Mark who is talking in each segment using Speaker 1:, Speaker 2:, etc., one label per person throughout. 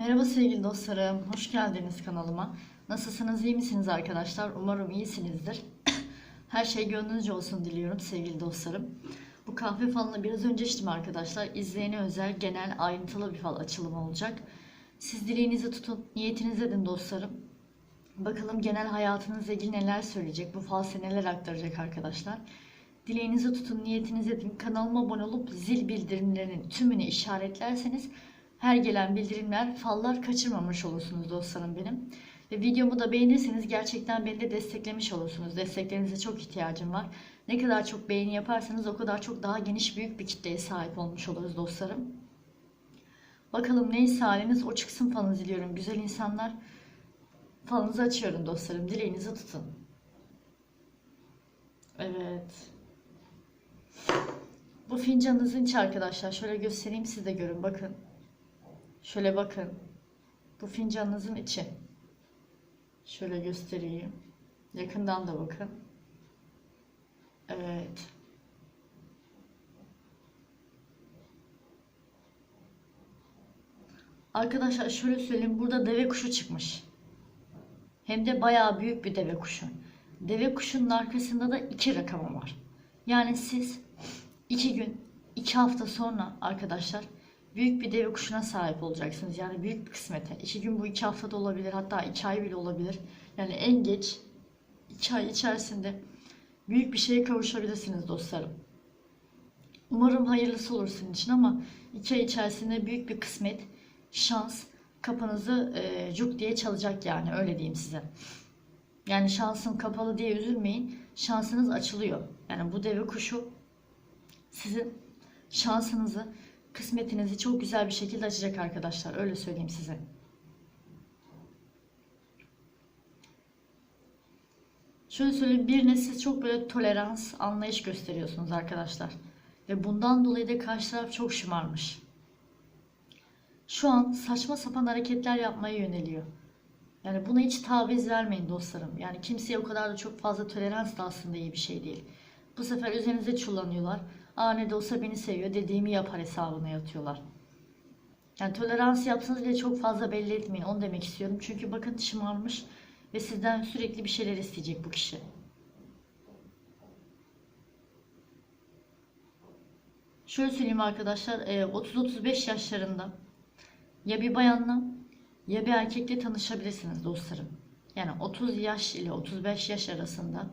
Speaker 1: Merhaba sevgili dostlarım, hoş geldiniz kanalıma. Nasılsınız, iyi misiniz arkadaşlar? Umarım iyisinizdir. Her şey gönlünüzce olsun diliyorum sevgili dostlarım. Bu kahve falını biraz önce içtim arkadaşlar. İzleyene özel, genel, ayrıntılı bir fal açılımı olacak. Siz dileğinizi tutun, niyetinizi edin dostlarım. Bakalım genel hayatınızla ilgili neler söyleyecek, bu fal neler aktaracak arkadaşlar. Dileğinizi tutun, niyetinizi edin. Kanalıma abone olup zil bildirimlerinin tümünü işaretlerseniz her gelen bildirimler, fallar kaçırmamış olursunuz dostlarım benim. Ve videomu da beğenirseniz gerçekten beni de desteklemiş olursunuz. Desteklerinize çok ihtiyacım var. Ne kadar çok beğeni yaparsanız o kadar çok daha geniş büyük bir kitleye sahip olmuş oluruz dostlarım. Bakalım neyse haliniz o çıksın falınızı diliyorum güzel insanlar. Falınızı açıyorum dostlarım. Dileğinizi tutun. Evet. Bu fincanınızın içi arkadaşlar. Şöyle göstereyim siz de görün. Bakın. Şöyle bakın. Bu fincanınızın içi. Şöyle göstereyim. Yakından da bakın. Evet. Arkadaşlar şöyle söyleyeyim. Burada deve kuşu çıkmış. Hem de bayağı büyük bir deve kuşu. Deve kuşunun arkasında da iki rakamı var. Yani siz iki gün, iki hafta sonra arkadaşlar büyük bir deve kuşuna sahip olacaksınız. Yani büyük bir kısmete. İki gün bu iki haftada olabilir. Hatta iki ay bile olabilir. Yani en geç iki ay içerisinde büyük bir şeye kavuşabilirsiniz dostlarım. Umarım hayırlısı olur sizin için ama iki ay içerisinde büyük bir kısmet, şans kapınızı e, cuk diye çalacak yani öyle diyeyim size. Yani şansın kapalı diye üzülmeyin. Şansınız açılıyor. Yani bu deve kuşu sizin şansınızı, kısmetinizi çok güzel bir şekilde açacak arkadaşlar. Öyle söyleyeyim size. Şöyle söyleyeyim birine siz çok böyle tolerans, anlayış gösteriyorsunuz arkadaşlar. Ve bundan dolayı da karşı taraf çok şımarmış. Şu an saçma sapan hareketler yapmaya yöneliyor. Yani buna hiç taviz vermeyin dostlarım. Yani kimseye o kadar da çok fazla tolerans da aslında iyi bir şey değil. Bu sefer üzerinize çullanıyorlar. Aa de olsa beni seviyor dediğimi yapar hesabına yatıyorlar. Yani tolerans yapsanız bile çok fazla belli etmeyin. Onu demek istiyorum. Çünkü bakın şımarmış ve sizden sürekli bir şeyler isteyecek bu kişi. Şöyle söyleyeyim arkadaşlar. 30-35 yaşlarında ya bir bayanla ya bir erkekle tanışabilirsiniz dostlarım. Yani 30 yaş ile 35 yaş arasında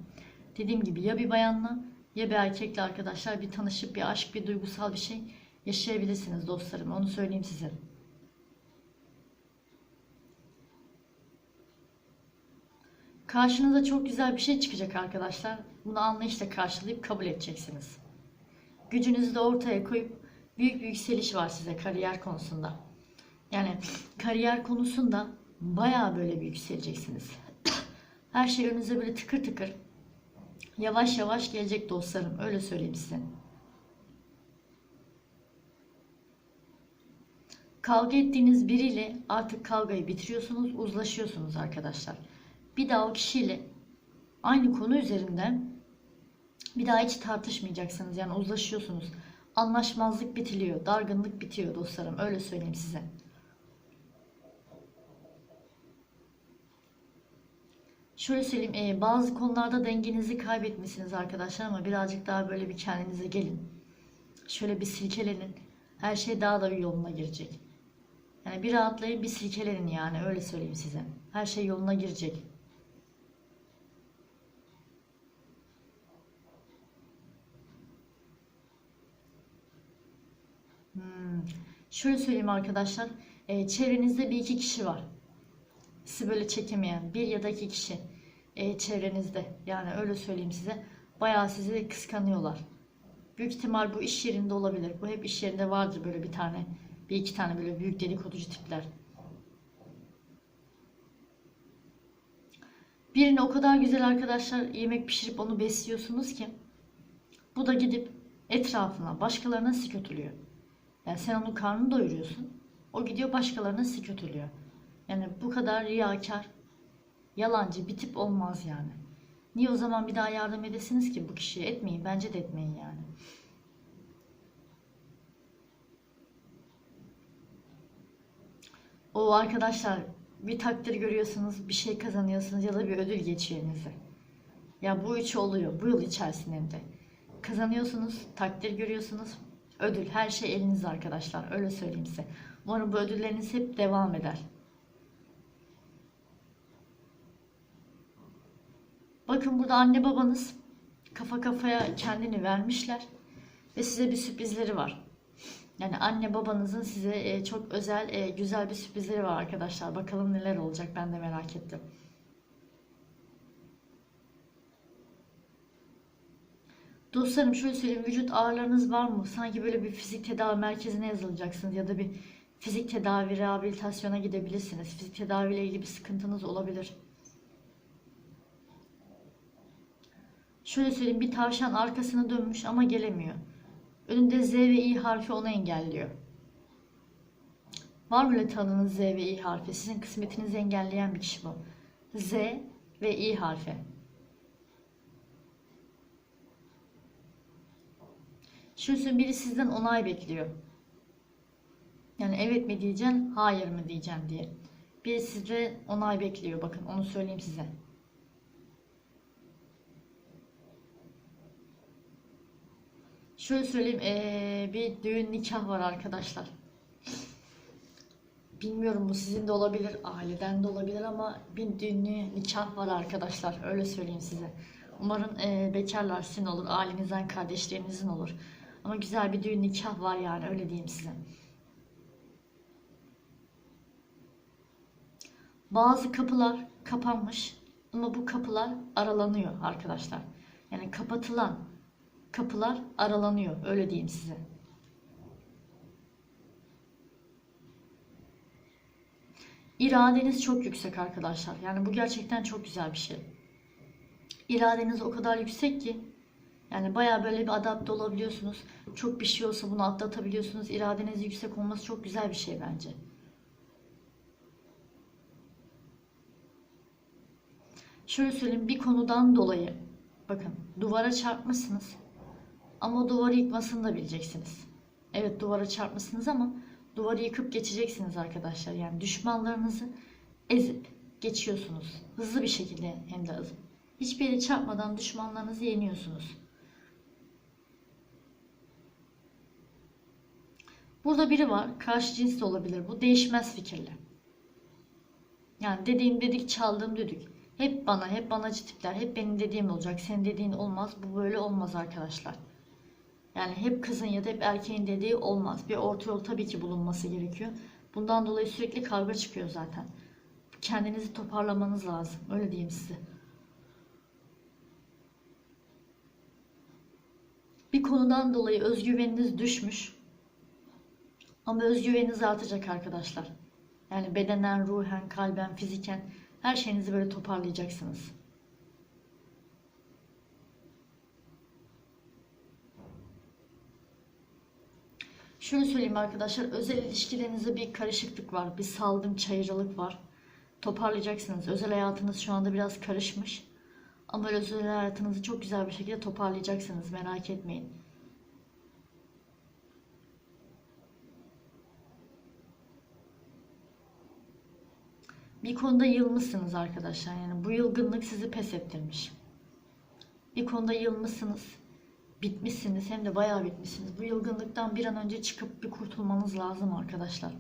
Speaker 1: dediğim gibi ya bir bayanla ya bir erkekle arkadaşlar bir tanışıp bir aşk bir duygusal bir şey yaşayabilirsiniz dostlarım. Onu söyleyeyim size. Karşınıza çok güzel bir şey çıkacak arkadaşlar. Bunu anlayışla karşılayıp kabul edeceksiniz. Gücünüzü de ortaya koyup büyük bir yükseliş var size kariyer konusunda. Yani kariyer konusunda bayağı böyle bir yükseleceksiniz. Her şey önünüze böyle tıkır tıkır yavaş yavaş gelecek dostlarım. Öyle söyleyeyim size. Kavga ettiğiniz biriyle artık kavgayı bitiriyorsunuz, uzlaşıyorsunuz arkadaşlar. Bir daha o kişiyle aynı konu üzerinden bir daha hiç tartışmayacaksınız. Yani uzlaşıyorsunuz. Anlaşmazlık bitiliyor, dargınlık bitiyor dostlarım. Öyle söyleyeyim size. Şöyle söyleyeyim, e, bazı konularda dengenizi kaybetmişsiniz arkadaşlar ama birazcık daha böyle bir kendinize gelin. Şöyle bir silkelenin. Her şey daha da bir yoluna girecek. Yani bir rahatlayın, bir silkelenin yani öyle söyleyeyim size. Her şey yoluna girecek. Hmm. Şöyle söyleyeyim arkadaşlar. E, çevrenizde bir iki kişi var. Sizi böyle çekemeyen bir ya da iki kişi e, çevrenizde. Yani öyle söyleyeyim size. Bayağı sizi kıskanıyorlar. Büyük ihtimal bu iş yerinde olabilir. Bu hep iş yerinde vardır böyle bir tane. Bir iki tane böyle büyük dedikoducu tipler. Birini o kadar güzel arkadaşlar yemek pişirip onu besliyorsunuz ki bu da gidip etrafına başkalarına kötülüyor. Yani sen onun karnını doyuruyorsun. O gidiyor başkalarına kötülüyor. Yani bu kadar riyakar, yalancı bir tip olmaz yani. Niye o zaman bir daha yardım edesiniz ki bu kişiye? Etmeyin. Bence de etmeyin yani. O arkadaşlar bir takdir görüyorsunuz, bir şey kazanıyorsunuz ya da bir ödül geçiyor. Ya bu üç oluyor bu yıl içerisinde. Kazanıyorsunuz, takdir görüyorsunuz, ödül, her şey elinizde arkadaşlar. Öyle söyleyeyim size. Umarım bu ödülleriniz hep devam eder. Bakın burada anne babanız kafa kafaya kendini vermişler ve size bir sürprizleri var. Yani anne babanızın size e, çok özel, e, güzel bir sürprizleri var arkadaşlar. Bakalım neler olacak ben de merak ettim. Dostlarım şöyle söyleyeyim vücut ağrılarınız var mı? Sanki böyle bir fizik tedavi merkezine yazılacaksınız ya da bir fizik tedavi rehabilitasyona gidebilirsiniz. Fizik tedavi ile ilgili bir sıkıntınız olabilir. Şöyle söyleyeyim bir tavşan arkasını dönmüş ama gelemiyor. Önünde Z ve İ harfi onu engelliyor. Var mı öyle Z ve İ harfi? Sizin kısmetinizi engelleyen bir kişi bu. Z ve İ harfi. Şöyle biri sizden onay bekliyor. Yani evet mi diyeceksin, hayır mı diyeceksin diye. Biri sizde onay bekliyor bakın onu söyleyeyim size. Şöyle söyleyeyim ee, bir düğün nikah var arkadaşlar. Bilmiyorum bu sizin de olabilir, aileden de olabilir ama bir düğünlü nikah var arkadaşlar. Öyle söyleyeyim size. Umarım ee, bekarlar sizin olur, ailenizden kardeşlerinizin olur. Ama güzel bir düğün nikah var yani öyle diyeyim size. Bazı kapılar kapanmış ama bu kapılar aralanıyor arkadaşlar. Yani kapatılan kapılar aralanıyor öyle diyeyim size. İradeniz çok yüksek arkadaşlar. Yani bu gerçekten çok güzel bir şey. İradeniz o kadar yüksek ki yani baya böyle bir adapte olabiliyorsunuz. Çok bir şey olsa bunu atlatabiliyorsunuz. İradeniz yüksek olması çok güzel bir şey bence. Şöyle söyleyeyim bir konudan dolayı bakın duvara çarpmışsınız ama duvarı yıkmasını da bileceksiniz. Evet duvara çarpmışsınız ama duvarı yıkıp geçeceksiniz arkadaşlar. Yani düşmanlarınızı ezip geçiyorsunuz. Hızlı bir şekilde hem de hızlı. Hiçbir yere çarpmadan düşmanlarınızı yeniyorsunuz. Burada biri var. Karşı cins de olabilir. Bu değişmez fikirli. Yani dediğim dedik çaldığım düdük. Hep bana, hep banacı tipler, hep benim dediğim olacak. Senin dediğin olmaz. Bu böyle olmaz arkadaşlar. Yani hep kızın ya da hep erkeğin dediği olmaz. Bir orta yol tabii ki bulunması gerekiyor. Bundan dolayı sürekli kavga çıkıyor zaten. Kendinizi toparlamanız lazım. Öyle diyeyim size. Bir konudan dolayı özgüveniniz düşmüş. Ama özgüveniniz artacak arkadaşlar. Yani bedenen, ruhen, kalben, fiziken her şeyinizi böyle toparlayacaksınız. Şunu söyleyeyim arkadaşlar, özel ilişkilerinizde bir karışıklık var, bir saldım çayırılık var. Toparlayacaksınız. Özel hayatınız şu anda biraz karışmış. Ama özel hayatınızı çok güzel bir şekilde toparlayacaksınız, merak etmeyin. Bir konuda yılmışsınız arkadaşlar. Yani bu yılgınlık sizi pes ettirmiş. Bir konuda yılmışsınız. Bitmişsiniz. Hem de bayağı bitmişsiniz. Bu yılgınlıktan bir an önce çıkıp bir kurtulmanız lazım arkadaşlar.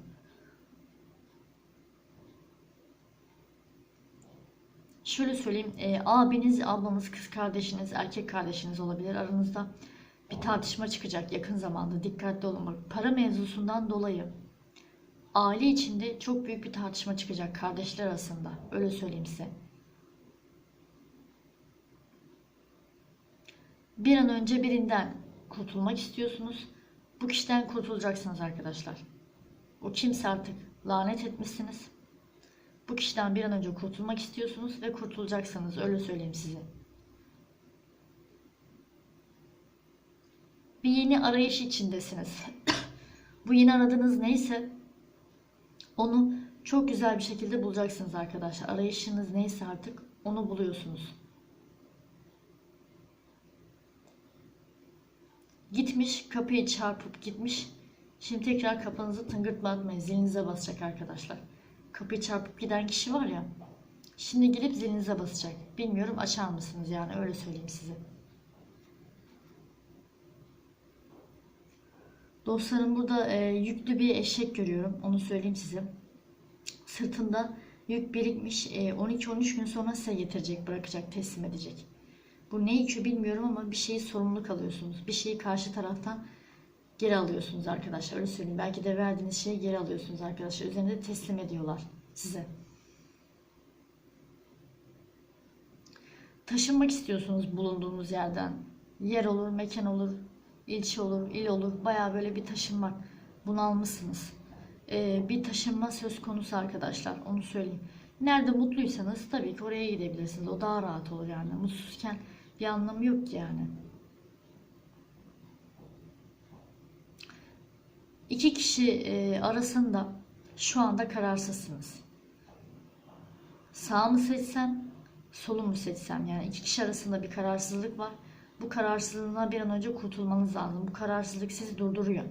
Speaker 1: Şöyle söyleyeyim. E, abiniz, ablanız, kız kardeşiniz, erkek kardeşiniz olabilir. Aranızda bir tartışma çıkacak yakın zamanda. Dikkatli olun. Para mevzusundan dolayı aile içinde çok büyük bir tartışma çıkacak kardeşler arasında. Öyle söyleyeyim size. Bir an önce birinden kurtulmak istiyorsunuz. Bu kişiden kurtulacaksınız arkadaşlar. O kimse artık lanet etmişsiniz. Bu kişiden bir an önce kurtulmak istiyorsunuz ve kurtulacaksınız. Öyle söyleyeyim size. Bir yeni arayış içindesiniz. Bu yeni aradığınız neyse onu çok güzel bir şekilde bulacaksınız arkadaşlar. Arayışınız neyse artık onu buluyorsunuz. Gitmiş kapıyı çarpıp gitmiş. Şimdi tekrar kapınızı tıngırtma atmayın. Zilinize basacak arkadaşlar. kapıyı çarpıp giden kişi var ya. Şimdi gelip zilinize basacak. Bilmiyorum açar mısınız yani öyle söyleyeyim size. Dostlarım burada e, yüklü bir eşek görüyorum. Onu söyleyeyim size. Sırtında yük birikmiş. E, 12-13 gün sonra size getirecek, bırakacak, teslim edecek. Bu ne yükü bilmiyorum ama bir şeyi sorumluluk alıyorsunuz. Bir şeyi karşı taraftan geri alıyorsunuz arkadaşlar. Öyle söyleyeyim. Belki de verdiğiniz şeyi geri alıyorsunuz arkadaşlar. Üzerinde teslim ediyorlar size. Taşınmak istiyorsunuz bulunduğunuz yerden. Yer olur, mekan olur, ilçe olur, il olur. Baya böyle bir taşınmak. Bunalmışsınız. Ee, bir taşınma söz konusu arkadaşlar. Onu söyleyeyim. Nerede mutluysanız tabii ki oraya gidebilirsiniz. O daha rahat olur yani. Mutsuzken bir anlamı yok yani. İki kişi e, arasında şu anda kararsızsınız. Sağ mı seçsem, solu mu seçsem? Yani iki kişi arasında bir kararsızlık var. Bu kararsızlığına bir an önce kurtulmanız lazım. Bu kararsızlık sizi durduruyor.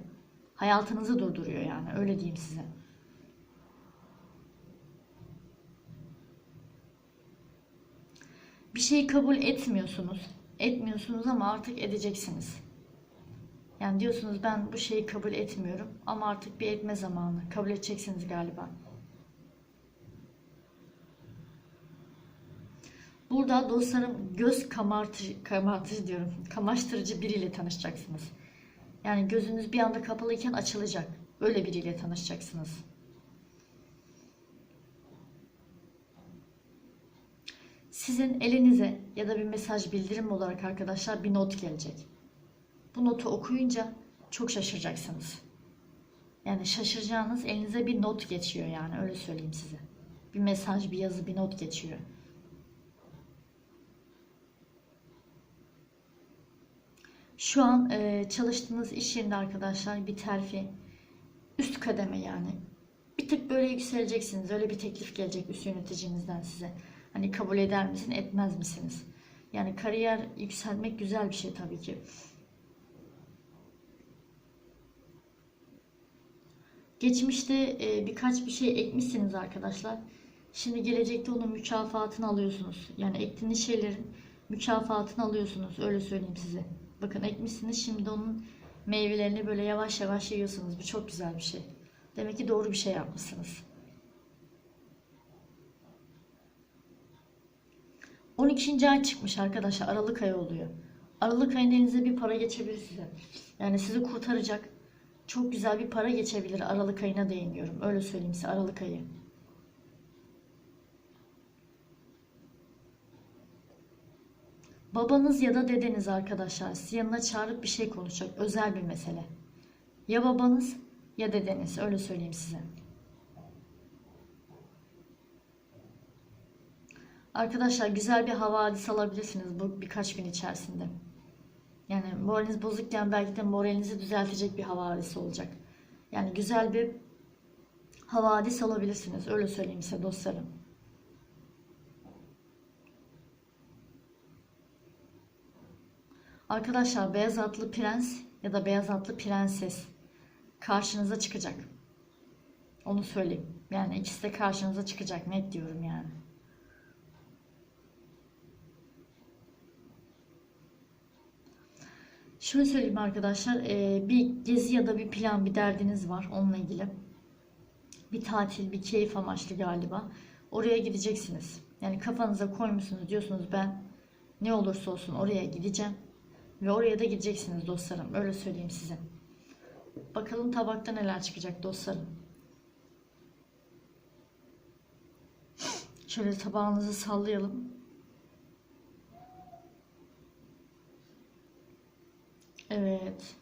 Speaker 1: Hayatınızı durduruyor yani öyle diyeyim size. Bir şeyi kabul etmiyorsunuz. Etmiyorsunuz ama artık edeceksiniz. Yani diyorsunuz ben bu şeyi kabul etmiyorum ama artık bir etme zamanı. Kabul edeceksiniz galiba. Burada dostlarım göz kamartıcı, kamartıcı diyorum. Kamaştırıcı biriyle tanışacaksınız. Yani gözünüz bir anda kapalıyken açılacak. Öyle biriyle tanışacaksınız. Sizin elinize ya da bir mesaj bildirim olarak arkadaşlar bir not gelecek. Bu notu okuyunca çok şaşıracaksınız. Yani şaşıracağınız elinize bir not geçiyor yani öyle söyleyeyim size. Bir mesaj, bir yazı, bir not geçiyor. Şu an e, çalıştığınız iş yerinde arkadaşlar bir terfi, üst kademe yani. Bir tık böyle yükseleceksiniz. Öyle bir teklif gelecek üst yöneticinizden size. Hani kabul eder misin, etmez misiniz? Yani kariyer yükselmek güzel bir şey tabii ki. Geçmişte e, birkaç bir şey ekmişsiniz arkadaşlar. Şimdi gelecekte onun mükafatını alıyorsunuz. Yani ektiğiniz şeylerin mükafatını alıyorsunuz. Öyle söyleyeyim size. Bakın ekmişsiniz şimdi onun meyvelerini böyle yavaş yavaş yiyorsunuz. Bu çok güzel bir şey. Demek ki doğru bir şey yapmışsınız. 12. ay çıkmış arkadaşlar. Aralık ayı oluyor. Aralık ayında elinize bir para geçebilir size. Yani sizi kurtaracak çok güzel bir para geçebilir Aralık ayına değiniyorum. Öyle söyleyeyim size Aralık ayı. Babanız ya da dedeniz arkadaşlar sizi yanına çağırıp bir şey konuşacak. Özel bir mesele. Ya babanız ya dedeniz. Öyle söyleyeyim size. Arkadaşlar güzel bir havadis alabilirsiniz bu birkaç gün içerisinde. Yani moraliniz bozukken belki de moralinizi düzeltecek bir havadis olacak. Yani güzel bir havadis alabilirsiniz. Öyle söyleyeyim size dostlarım. Arkadaşlar beyaz atlı prens ya da beyaz atlı prenses karşınıza çıkacak. Onu söyleyeyim. Yani ikisi de karşınıza çıkacak. Net diyorum yani. Şöyle söyleyeyim arkadaşlar. e, Bir gezi ya da bir plan, bir derdiniz var onunla ilgili. Bir tatil, bir keyif amaçlı galiba. Oraya gideceksiniz. Yani kafanıza koymuşsunuz diyorsunuz ben ne olursa olsun oraya gideceğim. Ve oraya da gideceksiniz dostlarım. Öyle söyleyeyim size. Bakalım tabakta neler çıkacak dostlarım. Şöyle tabağınızı sallayalım. Evet.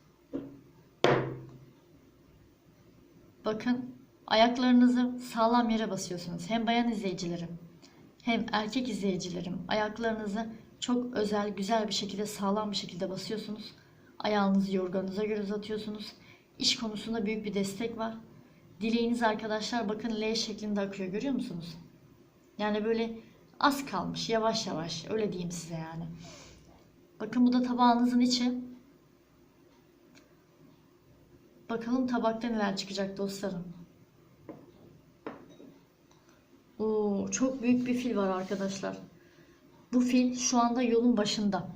Speaker 1: Bakın ayaklarınızı sağlam yere basıyorsunuz. Hem bayan izleyicilerim hem erkek izleyicilerim ayaklarınızı çok özel, güzel bir şekilde, sağlam bir şekilde basıyorsunuz. Ayağınızı yorganınıza göre uzatıyorsunuz. İş konusunda büyük bir destek var. Dileğiniz arkadaşlar bakın L şeklinde akıyor görüyor musunuz? Yani böyle az kalmış yavaş yavaş öyle diyeyim size yani. Bakın bu da tabağınızın içi. Bakalım tabakta neler çıkacak dostlarım. Oo, çok büyük bir fil var arkadaşlar. Bu fil şu anda yolun başında.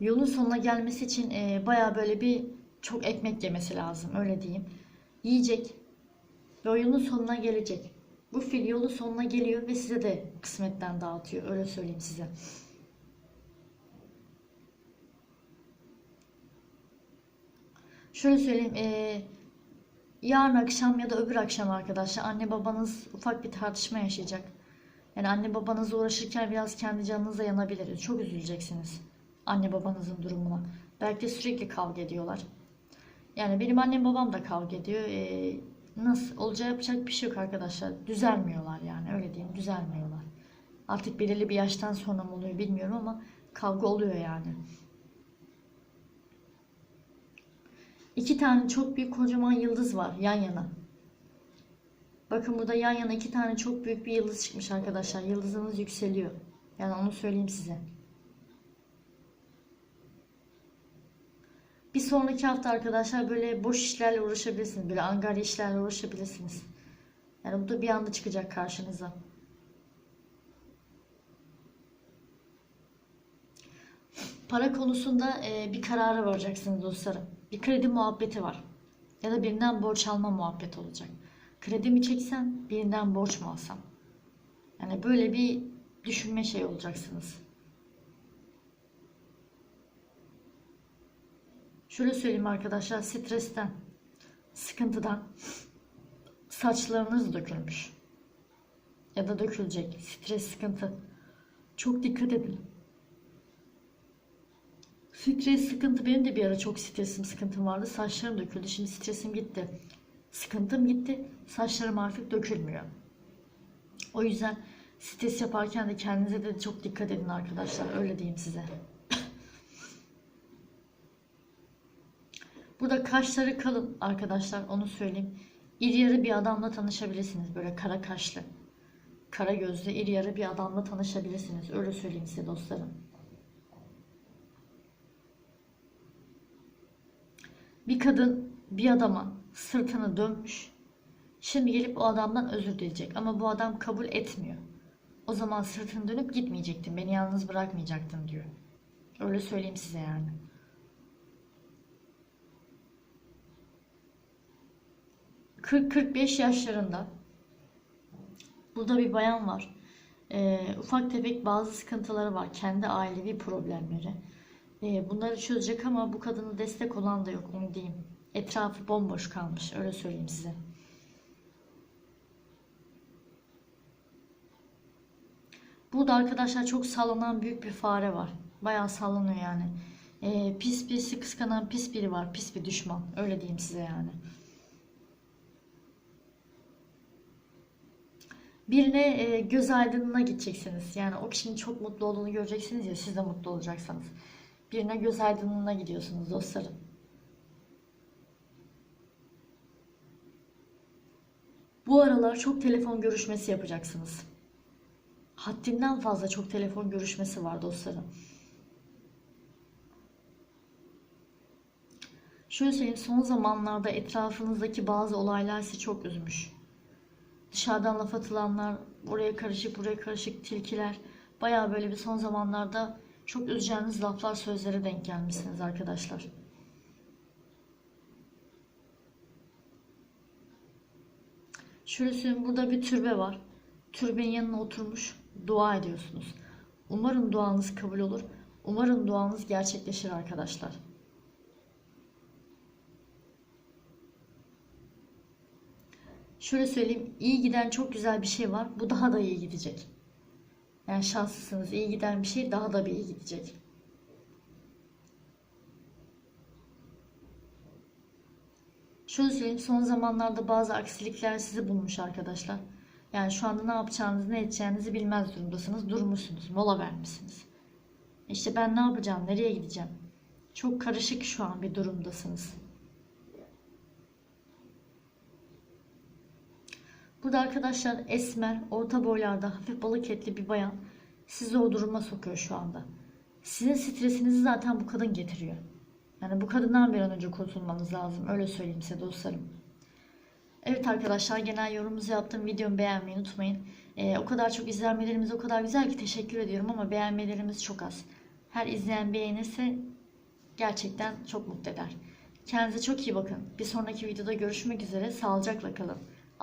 Speaker 1: Yolun sonuna gelmesi için e, baya böyle bir çok ekmek yemesi lazım öyle diyeyim. Yiyecek ve yolun sonuna gelecek. Bu fil yolun sonuna geliyor ve size de kısmetten dağıtıyor öyle söyleyeyim size. Şöyle söyleyeyim e, yarın akşam ya da öbür akşam arkadaşlar anne babanız ufak bir tartışma yaşayacak. Yani anne babanızla uğraşırken biraz kendi canınıza yanabilir. Çok üzüleceksiniz anne babanızın durumuna. Belki de sürekli kavga ediyorlar. Yani benim annem babam da kavga ediyor. Ee, nasıl olacağı yapacak bir şey yok arkadaşlar. Düzelmiyorlar yani öyle diyeyim düzelmiyorlar. Artık belirli bir yaştan sonra mı oluyor bilmiyorum ama kavga oluyor yani. İki tane çok büyük kocaman yıldız var yan yana. Bakın burada yan yana iki tane çok büyük bir yıldız çıkmış arkadaşlar. Yıldızınız yükseliyor. Yani onu söyleyeyim size. Bir sonraki hafta arkadaşlar böyle boş işlerle uğraşabilirsiniz. Böyle angarya işlerle uğraşabilirsiniz. Yani bu da bir anda çıkacak karşınıza. Para konusunda e, bir karara varacaksınız dostlarım. Bir kredi muhabbeti var. Ya da birinden borç alma muhabbeti olacak. Kredi mi çeksem, birinden borç mu alsam? Yani böyle bir düşünme şey olacaksınız. Şöyle söyleyeyim arkadaşlar, stresten, sıkıntıdan saçlarınız dökülmüş. Ya da dökülecek. Stres, sıkıntı. Çok dikkat edin. Stres, sıkıntı benim de bir ara çok stresim, sıkıntım vardı. Saçlarım döküldü. Şimdi stresim gitti. Sıkıntım gitti. Saçlarım artık dökülmüyor. O yüzden stres yaparken de kendinize de çok dikkat edin arkadaşlar. Öyle diyeyim size. Burada kaşları kalın arkadaşlar onu söyleyeyim. İri yarı bir adamla tanışabilirsiniz. Böyle kara kaşlı. Kara gözlü iri yarı bir adamla tanışabilirsiniz. Öyle söyleyeyim size dostlarım. Bir kadın bir adama sırtını dönmüş. Şimdi gelip o adamdan özür dileyecek ama bu adam kabul etmiyor. O zaman sırtını dönüp gitmeyecektin. Beni yalnız bırakmayacaktın diyor. Öyle söyleyeyim size yani. 40-45 yaşlarında. Burada bir bayan var. Ee, ufak tefek bazı sıkıntıları var. Kendi ailevi problemleri. Ee, bunları çözecek ama bu kadına destek olan da yok onu diyeyim. Etrafı bomboş kalmış öyle söyleyeyim size. Burada arkadaşlar çok sallanan büyük bir fare var. Bayağı sallanıyor yani. Ee, pis birisi kıskanan pis biri var. Pis bir düşman. Öyle diyeyim size yani. Birine e, göz aydınlığına gideceksiniz. Yani o kişinin çok mutlu olduğunu göreceksiniz ya siz de mutlu olacaksınız. Birine göz aydınlığına gidiyorsunuz dostlarım. Bu aralar çok telefon görüşmesi yapacaksınız. Haddinden fazla çok telefon görüşmesi var dostlarım. Şöyle söyleyeyim son zamanlarda etrafınızdaki bazı olaylar sizi çok üzmüş. Dışarıdan laf atılanlar, oraya karışık buraya karışık tilkiler. Baya böyle bir son zamanlarda çok üzeceğiniz laflar sözlere denk gelmişsiniz arkadaşlar. Şöyle söyleyeyim burada bir türbe var. Türbenin yanına oturmuş dua ediyorsunuz. Umarım duanız kabul olur. Umarım duanız gerçekleşir arkadaşlar. Şöyle söyleyeyim, iyi giden çok güzel bir şey var. Bu daha da iyi gidecek. Yani şanslısınız. iyi giden bir şey daha da bir iyi gidecek. Şöyle söyleyeyim, son zamanlarda bazı aksilikler sizi bulmuş arkadaşlar. Yani şu anda ne yapacağınızı, ne edeceğinizi bilmez durumdasınız. Durmuşsunuz, mola vermişsiniz. İşte ben ne yapacağım, nereye gideceğim? Çok karışık şu an bir durumdasınız. Burada arkadaşlar esmer, orta boylarda, hafif balık etli bir bayan sizi o duruma sokuyor şu anda. Sizin stresinizi zaten bu kadın getiriyor. Yani bu kadından bir an önce kurtulmanız lazım. Öyle söyleyeyim size dostlarım. Evet arkadaşlar genel yorumunuzu yaptım. Videomu beğenmeyi unutmayın. Ee, o kadar çok izlenmelerimiz o kadar güzel ki teşekkür ediyorum ama beğenmelerimiz çok az. Her izleyen beğenirse gerçekten çok mutlu eder. Kendinize çok iyi bakın. Bir sonraki videoda görüşmek üzere. Sağlıcakla kalın.